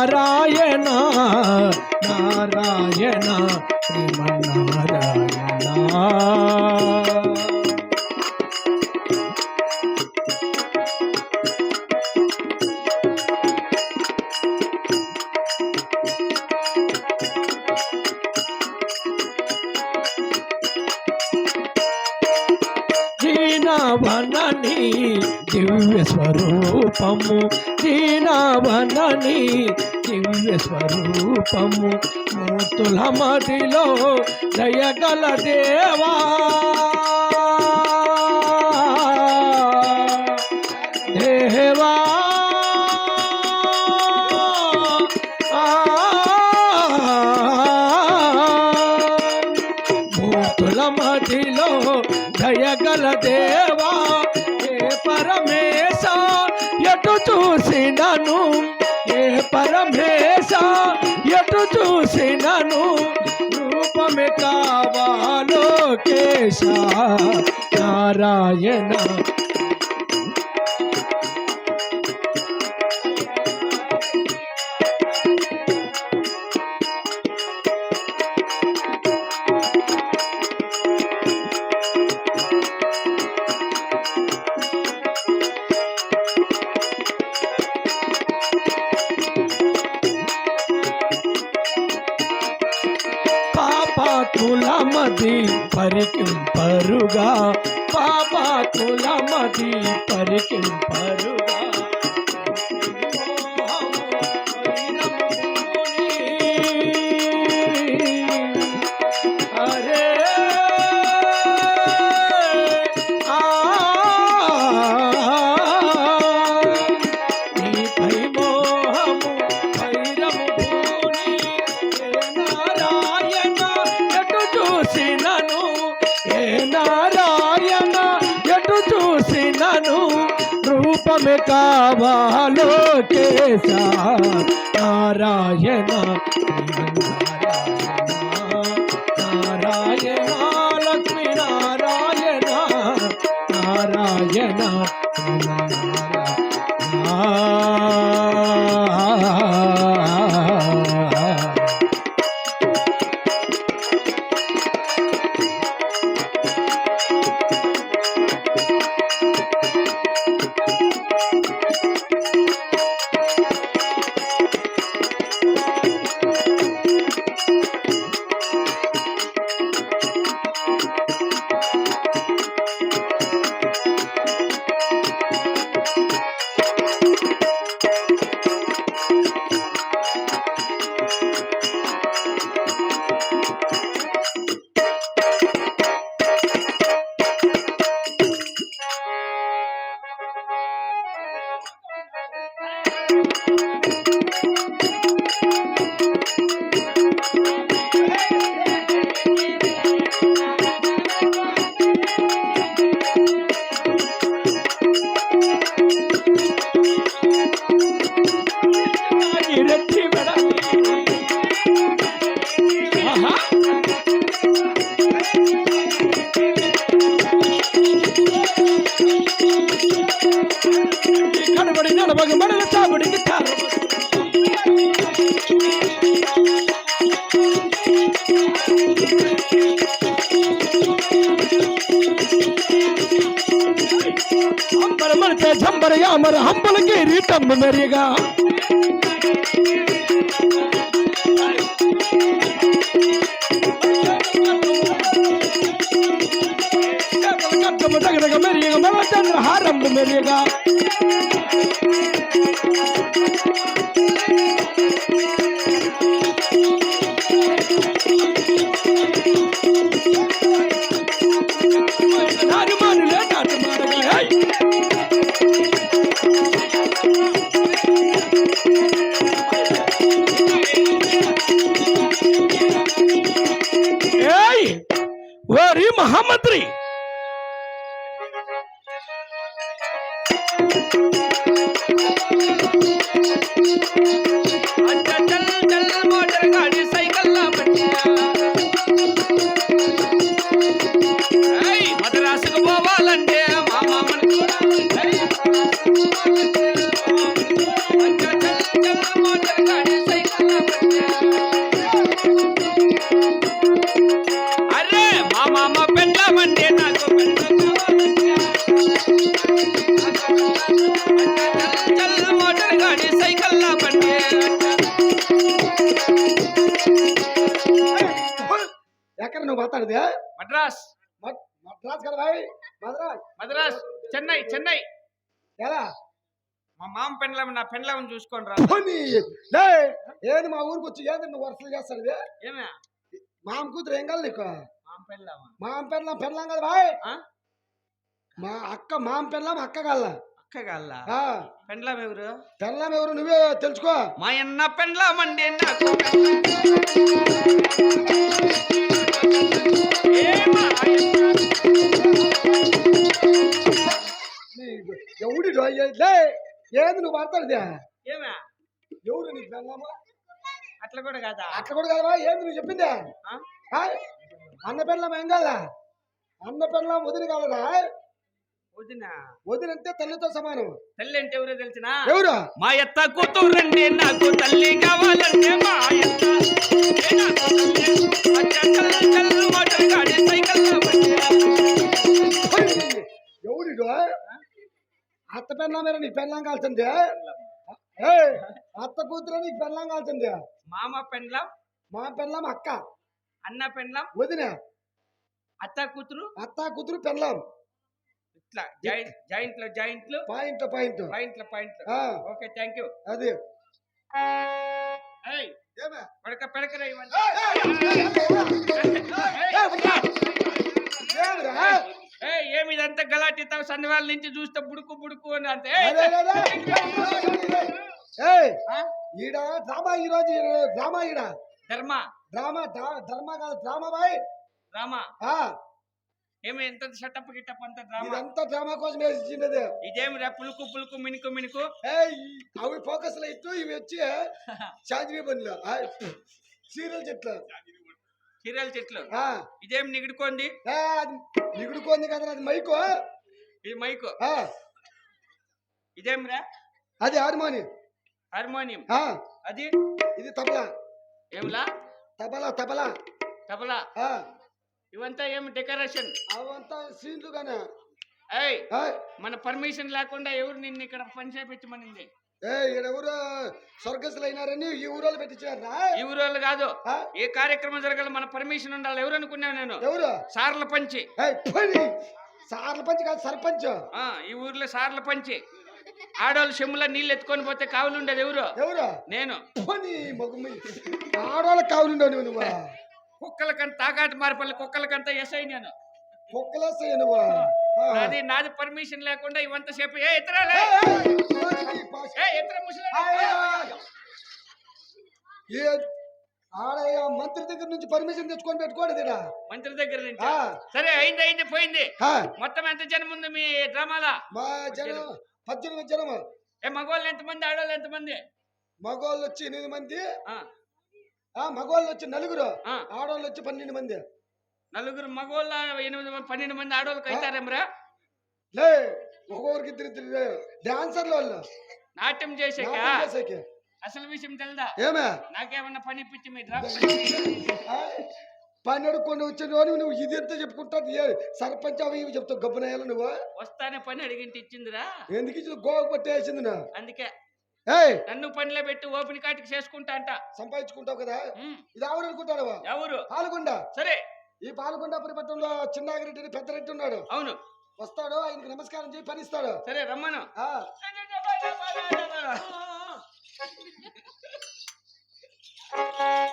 నారాయణ నారాయణ శ్రీమన్నారాయణ. వనని దివ్య స్వరూపము శ్రీ దీనవనని దివ్య స్వరూపము మూతుల మదిలో దయగల దేవా. చూసినను ఏ పరమేశ ఎటు చూసినను? రూపమే కావాలో కేశ నారాయణ పరుగా పాపాకుల మది పరికింపరుగా. రూపమే కావాలో కేశ నారాయణ నారాయణ झंबर मरते झंबर यामर हम्बल के रिटम मरेगा। मरेगा मेरा चंद्र ఓరి మహామంత్రి. మద్రాసుకు పోవాలంటే ఎక్కడ నువ్వు మాట్లాడదు? మద్రాస్. మద్రాస్ కదా భాయ్ మద్రాస్. మద్రాస్ చెన్నై చెన్నై. ఎలా? మా మామ పెండ్లం నా పెండ్లం చూసుకోండి రా. ఏది మా ఊరికి వచ్చి ఏది నువ్వు వరుసలు చేస్తాడు ఏమే? మామ కూతురు ఏం కాదు నీకు? మామ పెండ్లం మామ పెండ్లం పెండ్లం కదా భాయ్ మా అక్క మామ పెండ్లం అక్క కల్లా అక్క గాల్ల పెండ్లం ఎవరు పెళ్ళం ఎవరు నువ్వే తెలుసుకో. మా అన్న అయ్యన్న. నీకు ఎవడి ఏది నువ్వు మాట్లాడేది? ఏమే? ఎవరు నీకు పెళ్ళామా అట్లా కూడా కాదా? అట్లా కూడా కదా ఏంది నువ్వు చెప్పింది? అన్న పెళ్ళం ఏం కాదా? అన్న పెళ్ళం వదిలి కాలదా? వదిన. వదినంటే తల్లితో సమానం. తల్లి అంటే ఎవరో తెలిసినా? ఎవరు? మా ఎత్త కూతురండి నాకు తల్లి కావాలంటే మా ఎత్త అత్త పెళ్ళం మీద నీకు పెళ్ళం కాల్సింది అత్త కూతురు నీకు పెళ్ళం కాల్సింది మామ పెండ్లం మా పెళ్ళం అక్క. అన్న పెండ్లం వదిన. అత్త కూతురు. అత్త కూతురు పెళ్ళం. ఇట్లా జాయింట్ జాయింట్లు జాయింట్లు పాయింట్ పాయింట్ పాయింట్ల పాయింట్లు ఆ, ఓకే థ్యాంక్ యూ అది? పడక పడకరా? ఏయ్ ఏమి ఇదంతా గలాటితావు సన్నివాళ్ళ నుంచి చూస్తే బుడుకు బుడుకు అని అంతే ఈడ డ్రామా ఈ రోజు డ్రామా ఈడ ధర్మ డ్రామా డ్రా- డ్రామా కాదు డ్రామా బాయ్ రామా ఆ, ఏమి ఎంత షటప్ గిట్టప్ అంత డ్రామా? ఇదంతా డ్రామా కోసం వేసింది ఇదేమి రా పులుకు పులుకు మినుకు మినుకు? ఏయ్, అవి ఫోకస్ లైట్ ఇవి వచ్చి చాందిని బండ్లు సీరియల్ చెట్లు. చీరల చెట్లు? ఆ, ఇదేం నిగుడుకోండి నిగుడుకోంది కదా అది మైకు ఇది మైకు. ఆ, ఇదేం రా? అది హార్మోని హార్మోనియం. ఆ, అది? ఇది తబలా. ఏమిలా? తబలా తబలా. తబలా. ఆ, ఇవంతా ఏమి డెకరేషన్ అవంతా సీన్లు గానే. ఏయ్ మన పర్మిషన్ లేకుండా ఎవరు నిన్ను ఇక్కడ పని చేపించమనింది? ఏ ఈడెవరు స్వర్గస్థులు అయినారని ఈ ఊరోళ్ళు పెట్టించారా ఈ ఊరోళ్ళు కాదు? ఏ కార్యక్రమం జరగాలి మన పర్మిషన్ ఉండాలి. ఎవరు అనుకున్నావు నేను? ఎవరు? సార్ల పంచి. సార్ల పంచ్ కాదు సర్పంచ్. ఆ ఈ ఊర్లో సార్ల పంచి. ఆడోళ్ళు చెమ్ముల నీళ్ళు ఎత్తుకొని పోతే కావులు ఉండేది ఎవరు? ఎవరు? నేను. పోనీ మగుమి ఆడవాళ్ళకి కావులుండవు నువ్వు. నువ్వు కుక్కలకంత తాకాటి మార్పల్లి కుక్కలకంతా ఎస్ఐ నేను. కుక్కలేస్తాయి నువ్వు? ఆ. నాది నాది పర్మిషన్ లేకుండా ఇవంతా సేపు ఏ పాస్- ఏ ఆడయ్య మంత్రి దగ్గర నుంచి పర్మిషన్ తెచ్చుకొని పెట్టుకోండి. మంత్రి దగ్గర నుంచి. సరే అయింది అయింది పోయింది. మొత్తం ఎంత జనం ఉంది మీ డ్రామాలా? మా జనం పద్దెనిమిది జనం. ఏ మగవాళ్ళు ఎంతమంది ఆడవాళ్ళు ఎంతమంది? మగవాళ్ళు వచ్చి ఎనిమిది మంది. మగవాళ్ళు వచ్చి నలుగురు. ఆడవాళ్ళు వచ్చి పన్నెండు మంది. నలుగురు మగవాళ్ళ ఎనిమిది మంది పన్నెండు మంది ఆడవాళ్ళకి అవుతారేమరా లే ఒక్కొక్కరికి ఇద్దరు ఇద్దరు డాన్సర్లు వాళ్ళు. నాట్యం చేసాక. అసలు విషయం తెలుదా? ఏమే? నాకేమన్నా పని ఇప్పించి పని అడుక్కొని వచ్చిన నువ్వు ఇది ఎంత చెప్పుకుంటావు? ఏ సర్పంచ్ అవి ఇవి చెప్తావు గబ్బనాయాలు నువ్వు? వస్తానే పని అడిగింటి ఇచ్చిందిరా. ఎందుకు ఇచ్చిన గోవకు పట్టేసింది నా. అందుకే నన్ను పనిలో పెట్టి ఓపెన్ కాటికి చేసుకుంటా అంట. సంపాదించుకుంటావు కదా? ఇది ఎవరు అనుకుంటాడు ఎవరు? పాల్గొండ సరే. ఈ పాల్గొండాపురి పట్టణంలో చిన్నాగిరెడ్డి పెద్ద రెడ్డి ఉన్నాడు. అవును. వస్తాడు ఆయనకి నమస్కారం చేసి పని ఇస్తాడు సరే రమ్మను. ఆ,